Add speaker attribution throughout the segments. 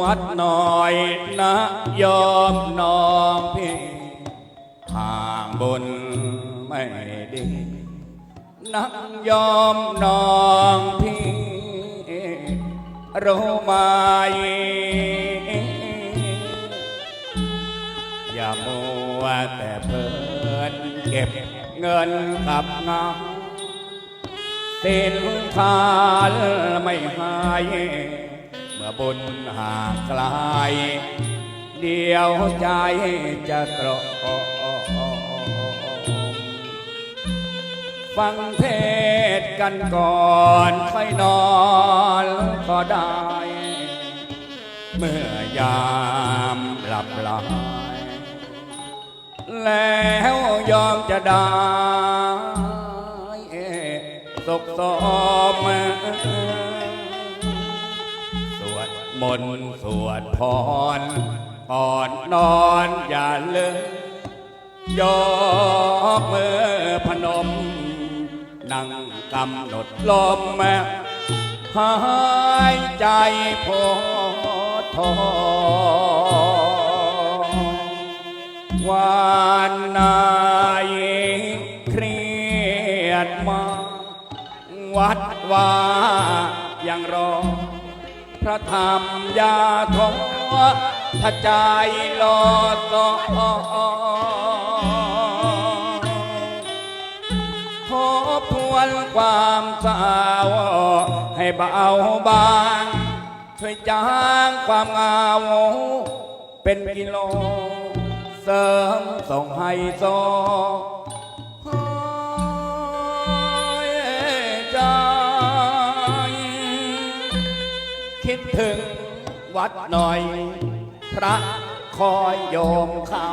Speaker 1: วัดหน่อยนะยอมน้องพี่ห่างบนไม่ดีนักยอมน้องพี่รู้ไหมอย่ามัวแต่เพลินเก็บเงินกับงานสินทานไม่หาย บุญหางไกลเดียวใจจะตรอฟังเทศกันก่อนค่อยนอนก็ได้ เมื่อยามหลับไหลแล้วยอมจะได้สุขสม มนต์สวดพรก่อนนอนอย่าลืมยกมือพนม นั่งกำหนดลมหายใจโพธวันไหนเครียดมา วัดว่ายังรอ พระธรรมยาทอถ้าใจรอสอทบทวนความเศร้าให้เบาบางช่วยจางความเงาเป็นกิโล เสริมส่งให้โซใคิดถึงวัดหน่อย พระคอยโยมเข้า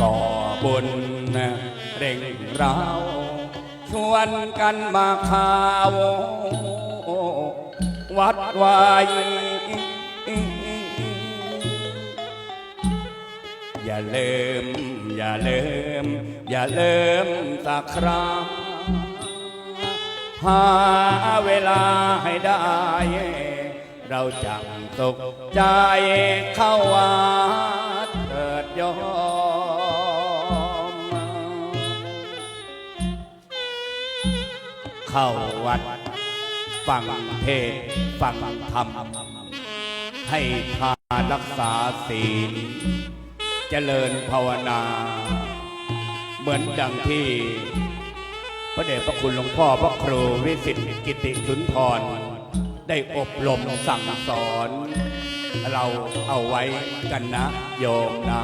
Speaker 1: ก่อบุญเร่งเราชวนกันมาข่าว วัดวายอย่าลืม อย่าลืม อย่าลืมสักครา หาเวลาให้ได้ เราจะสุขใจเข้าวัดเถิดโยมเข้าวัดฟังเทศฟังธรรม ให้ทานรักษาศีลเจริญภาวนา เหมือนดังที่ ระเดชพระคุณหลวงพ่อพระครูวิสิทธิกิติสุนทร ได้อบรมสั่งสอน เราเอาไว้กันนะโยมนะ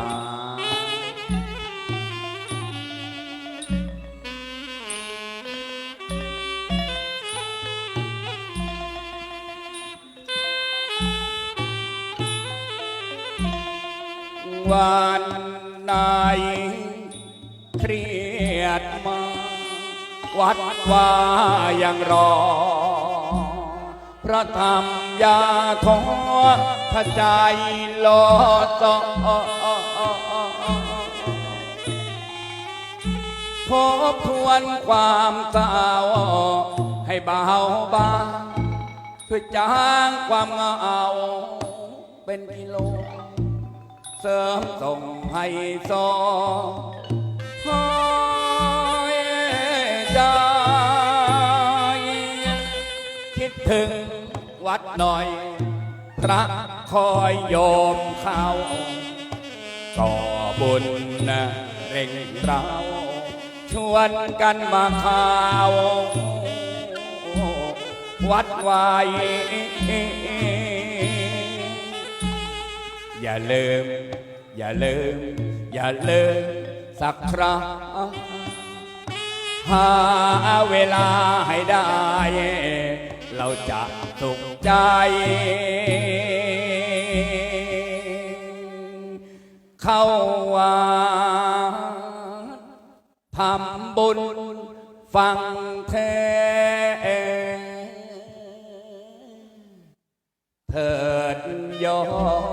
Speaker 1: วันไหนเครียดมา ว่ายังรอ พระธรรมยาทอถ้าใจลดสอทบทวนความเศร้าให้เบาบางเพื่อจางความเหงาเป็นกิโล เสริมส่งให้โซอ ถึงวัดหน่อยพระคอยโยมเขาก่อบุญนะเร่งเราชวนกันมาข่าว วัดไว้อย่าลืม อย่าลืม อย่าลืม สักคราหาเวลาให้ได้ เราจะสุขใจ เข้าวัดทำบุญฟังเทศเถิดย
Speaker 2: อ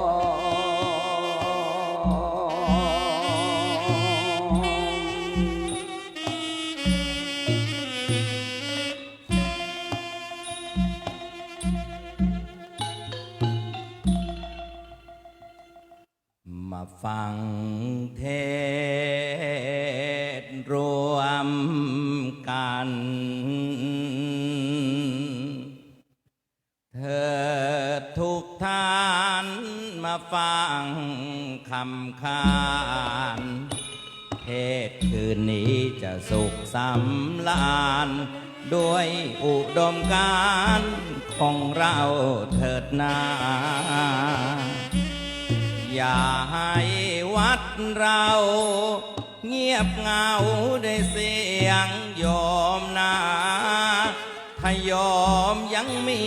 Speaker 2: ฟังเทศรวมกัน เธอทุกท่านมาฟังคำขานเทศคืนนี้จะสุขสำลาน ด้วยอุดมการของเราเถิดนา อย่าให้วัดเรา เงียบเงาด้เสียงโยมนาถ้าโยมยังมี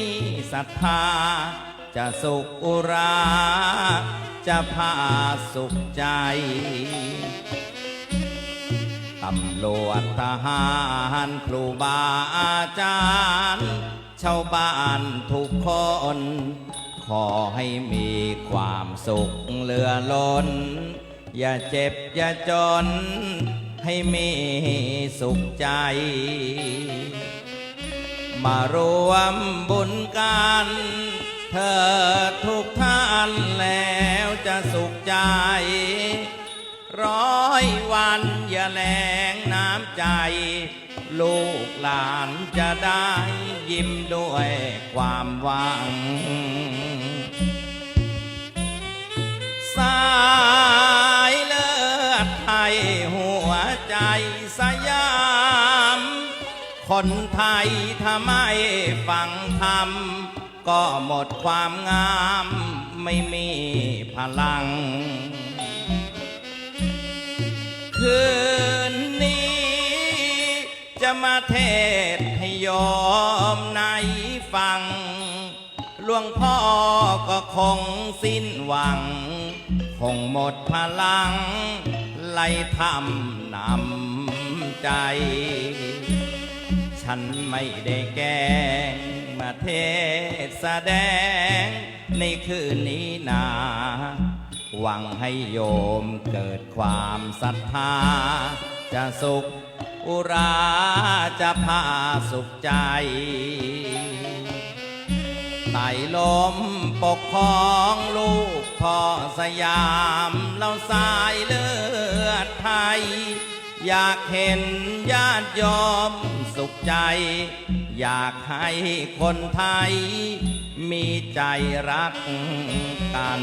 Speaker 2: ศรัทธา จะสุขอุรา จะพาสุขใจตำรวจทหารครูบาอาจารย์ ชาวบ้านทุกคน ขอให้มีความสุขเหลือล้น อย่าเจ็บอย่าจน ให้มีสุขใจ มารวมบุญกัน เธอทุกท่านแล้วจะสุขใจ ร้อยวันอย่าแรงน้ำใจ ลูกหลานจะได้ยิ้มด้วยความหวัง สายเลือดไทยหัวใจสยาม คนไทยถ้าไม่ฟังธรรม ก็หมดความงามไม่มีพลัง คืน จะมาเทศให้โยมในฟัง หลวงพ่อก็คงสิ้นหวัง คงหมดพลัง ไล่ทำนำใจ ฉันไม่ได้แกงมาเทศแสดง ในคืนนี้นาหวังให้โยมเกิดความศรัทธาจะสุข อุราจะพาสุขใจไต่ลมปกครองลูกพ่อสยามเราสายเลือดไทย อยากเห็นญาติโยมสุขใจ อยากให้คนไทย มีใจรักกัน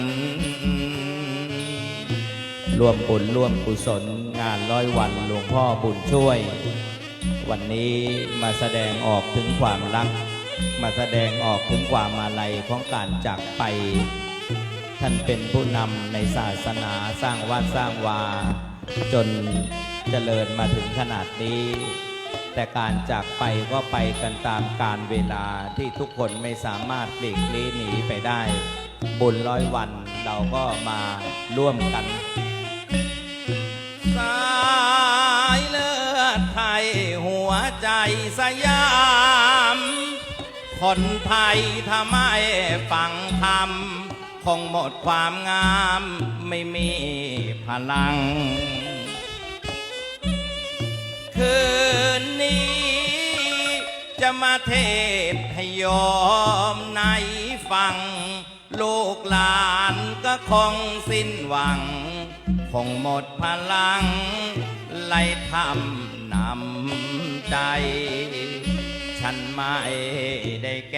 Speaker 2: ร่วมบุญร่วมกุศลงานร้อยวันหลวงพ่อบุญช่วย วันนี้มาแสดงออกถึงความรัก มาแสดงออกถึงความมาลัยของการจากไป ท่านเป็นผู้นำในศาสนาสร้างวัดสร้างวา จนเจริญมาถึงขนาดนี้ แต่การจากไปก็ไปกันตามการเวลาที่ทุกคนไม่สามารถหลีกลี่หนีไปได้ บุญร้อยวันเราก็มาร่วมกัน สยาม คนไทยถ้าไม่ฟังธรรมคงหมดความงามไม่มีพลัง คืนนี้ จะมาเทศให้โยมในฟัง ลูกหลานก็คงสิ้นหวัง คงหมดพลัง ไล่ทำนำใจ ฉันไม่ได้แก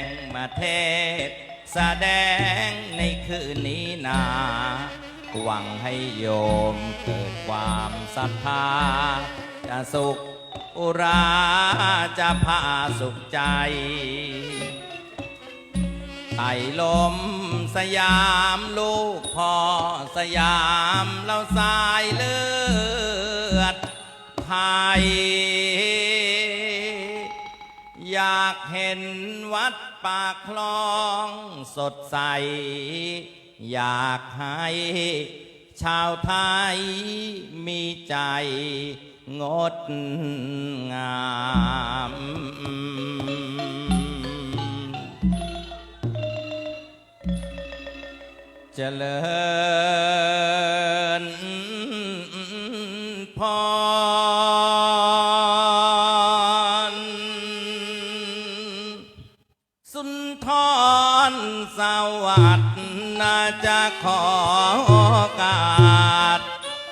Speaker 2: งมาเทศ แสดงในคืนนี้นาหวังให้โยมเกิดความศรัทธา จะสุขอุราจะพาสุขใจ ไต่ลมสยามลูกพ่อสยามเราสายเลือดไทย อยากเห็นวัดปากคลองสดใส อยากให้ชาวไทยมีใจงดงาม จริญพรสุนทรสวัสดิ์นาจะขอโอกาส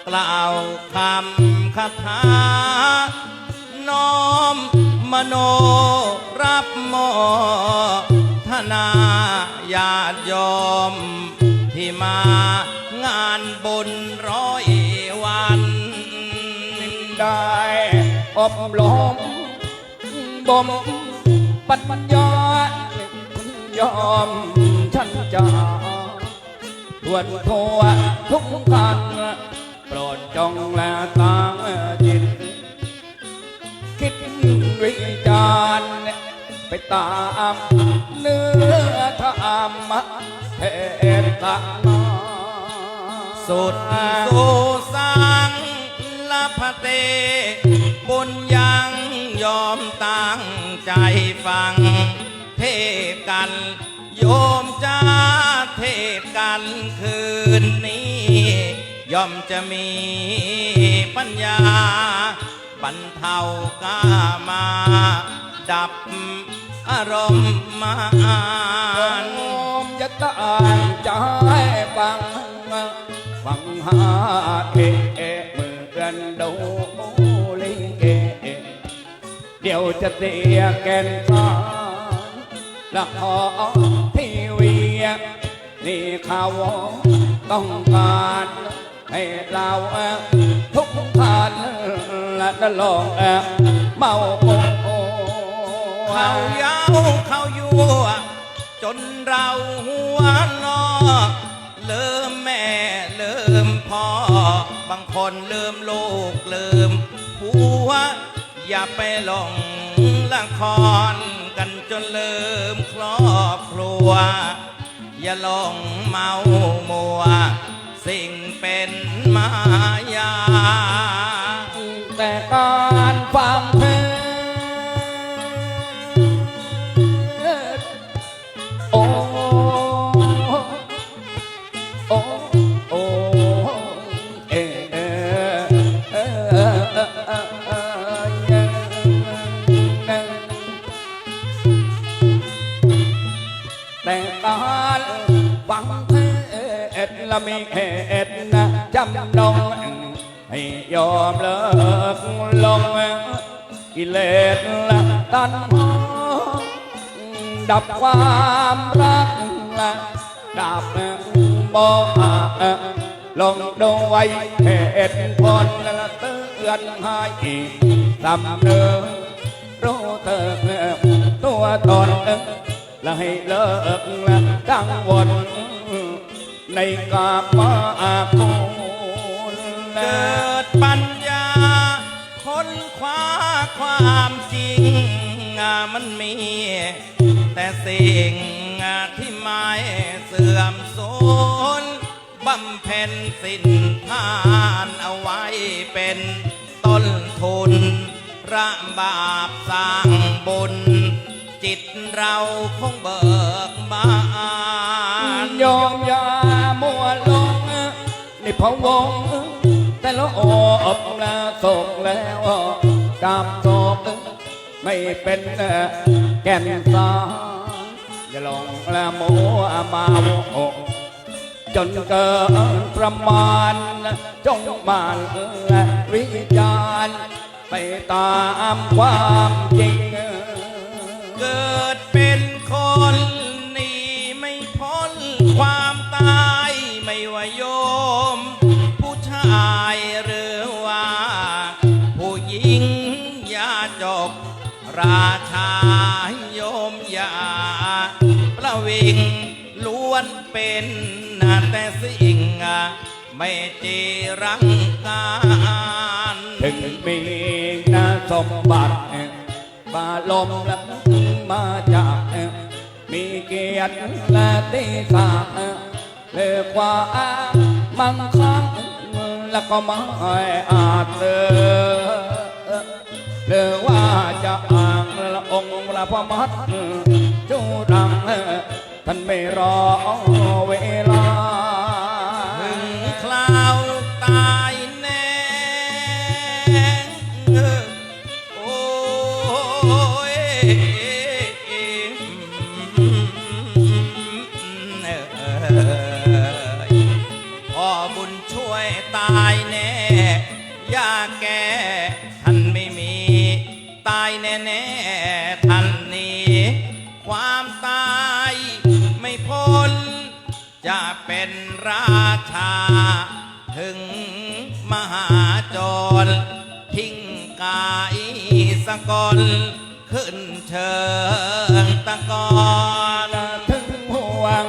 Speaker 2: กล่าวคำคาถา น้อมมโนรับโมทนาญาติยอม มางานบุญร้อยวัน
Speaker 1: ได้อบรมบ่มปัญญายอมฉันจะทวนทัวทุกกันโปรดจงและตางจิต คิดวิจารณ์ไปตามเนื้อธรรมเท ศนา
Speaker 2: สุดสู่สังลพเต บุญยังยอมตั้งใจฟัง เทศกัน โยมจ้าเทศกันคืนนี้ ย่อมจะมีปัญญา บรรเทากามา ดับ อารมณ์มาน
Speaker 1: โยมจะตั้งใจฟัง ฟังหาเอเอเมือนดูลิงเก เดี๋ยวจะเสียแกนฟ้าละครทีวีนี่ข่าวต้องการให้เราทุกท่านและลองเมาโอ
Speaker 2: เขาเย้าเขายั่วจนเราหัวนอกลืมแม่ลืมพ่อบางคนลืมลูกลืมผัวอย่าไปหลงละครกันจนลืมครอบครัว อย่าหลงเมามัว สิ่งเป็นมายา
Speaker 1: มีเหตุนะจำนงให้ยอมเลิกลงกิเลสละตัณหาดับความรักละดับโมหลงดูไว้เหตุผลละเตือนให้สำเนึกรู้เธอตัวตนและให้เลิกละกังวล ในกามาคุณ
Speaker 2: เกิดปัญญาค้นคว้าความจริงมันมี แต่สิ่งที่ไม่เสื่อมสูญบำเพ็ญสิ้นทานเอาไว้เป็นต้นทุนระบาปสร้างบุญ จิตเราคงเบิกบาน
Speaker 1: ยอมยามัวลงนี่ พะวงแต่ละอบละศกแล้วกาบศกไม่เป็นแก่นสาอย่าลงละมัวมาโอจนเกินประมาณ จงมาและวิจารไปตามความจริง
Speaker 2: เกิดเป็นคนนี่ไม่พ้นความตาย ราชาโยมยาประวิงล้วนเป็นแต่สิ่งไม่จีรังการ
Speaker 1: ถึงมีนาสมบัติบาลมแลมาจากมีเกียรติและตีสาเลือกว่ามังคังแล้วก็ไม่อาจเลือหรือว่าจะอางละ องค์ละพมัดจูดังท่านไม่รอเวลา
Speaker 2: ถึงคราวตายแน่โอ้ยพ่อบุญช่วยตายแน่ยาแก่ท่านไม่มี ตายแน่ สกลขึ้นเชิงตะกอน
Speaker 1: ถึงห่วง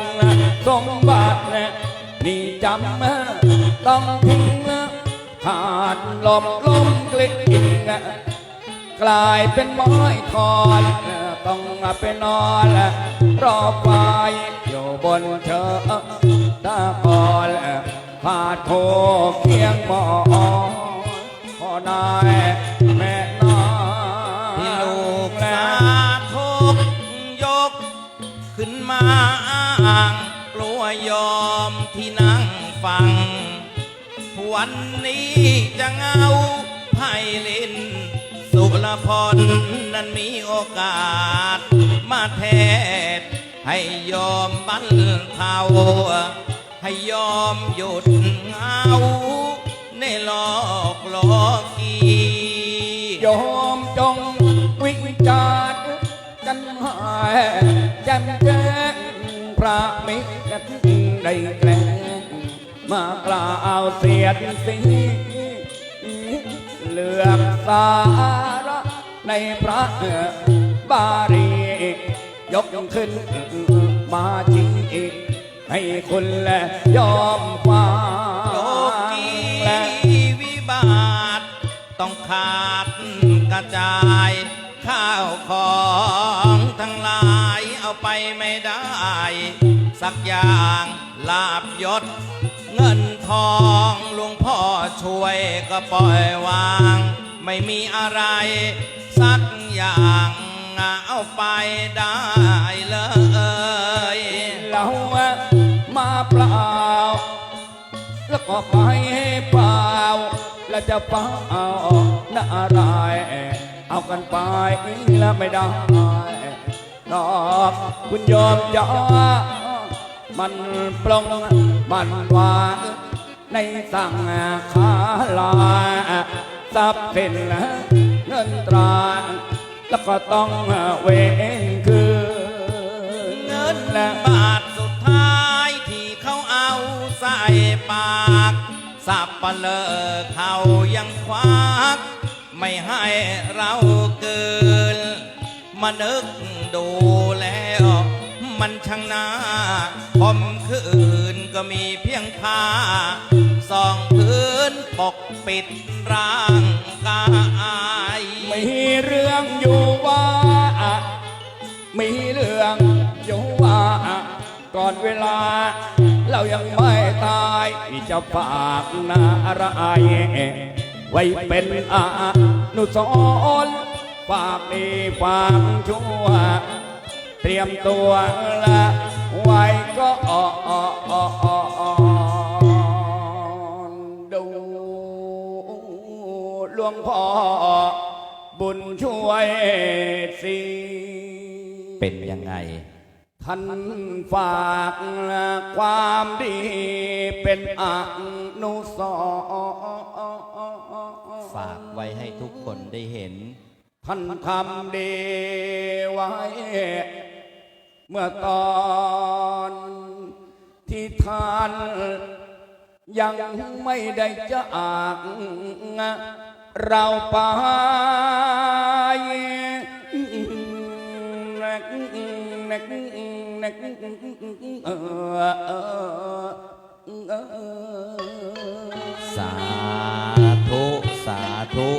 Speaker 1: สมบัตินี่จำต้องทิ้งขาดลมลมกลิ้งกลายเป็นม้อยทอนต้องไปนอนรอไฟอยู่บนเชิงตะกอนผาดโทเคียงหมอนพอนายา
Speaker 2: งกลัวยอมที่นั่งฟัง วันนี้จะเงาไพลิน สุรพลนั้นมีโอกาส มาแทนให้ยอมบรรเทาให้ยอมหยุดเงาในโลกโลกี
Speaker 1: โยมจงวิจารณ์กันให้แจ่มแจ้ ระมิตรได้แกล้งมากล่าวเสียดสีเลือกสาระในพระบารียกขึ้นมาจีให้คุณและยอมฟัง
Speaker 2: โลกี
Speaker 1: และ
Speaker 2: วิบาท ต้องขาดกระจายข้าวของทั้งหลาย เอาไปไม่ได้ สักอย่างลาบยศ เงินทองหลวงพ่อช่วยก็ปล่อยวาง ไม่มีอะไร สักอย่างเอาไปได้เลย
Speaker 1: เรามาเปล่า แล้วก็ไปเปล่า แล้วจะเปล่าหน้าอะไรเอากันไปแล้วไม่ได้ ดอกคุณยอมยอมันปลงมันวางในสั่งขาลาทรัพย์สินเงินตรา แล้วก็ต้องเวนคืน
Speaker 2: เงิน
Speaker 1: และ
Speaker 2: บาทสุดท้ายที่เขาเอาใส่ปากสับปะเลอเขายังควัก ไม่ให้เราเกิน มานึกดูแล้วมันช่างน่าคมคืนก็มีเพียงผ้าสองพื้นปกปิดร่างกาย
Speaker 1: มีเรื่องอยู่ว่า มีเรื่องอยู่ว่า ก่อนเวลา เรายังไม่ตายจะฝากนาอะไรไว้เป็นอนุสรณ์ ฝากดีฝากชั่ว เตรียมตัวละไว้ก็อดูหลวงพ่อบุญช่วยสิ
Speaker 2: เป็นยังไง
Speaker 1: ท่านฝากความดีเป็นอนุสร
Speaker 2: ฝากไว้ให้ทุกคนได้เห็น
Speaker 1: ท่านทำดีไว้ เมื่อตอนที่ท่านยังไม่ได้จากเราไปเออเออเออ
Speaker 2: สาธุ สาธุ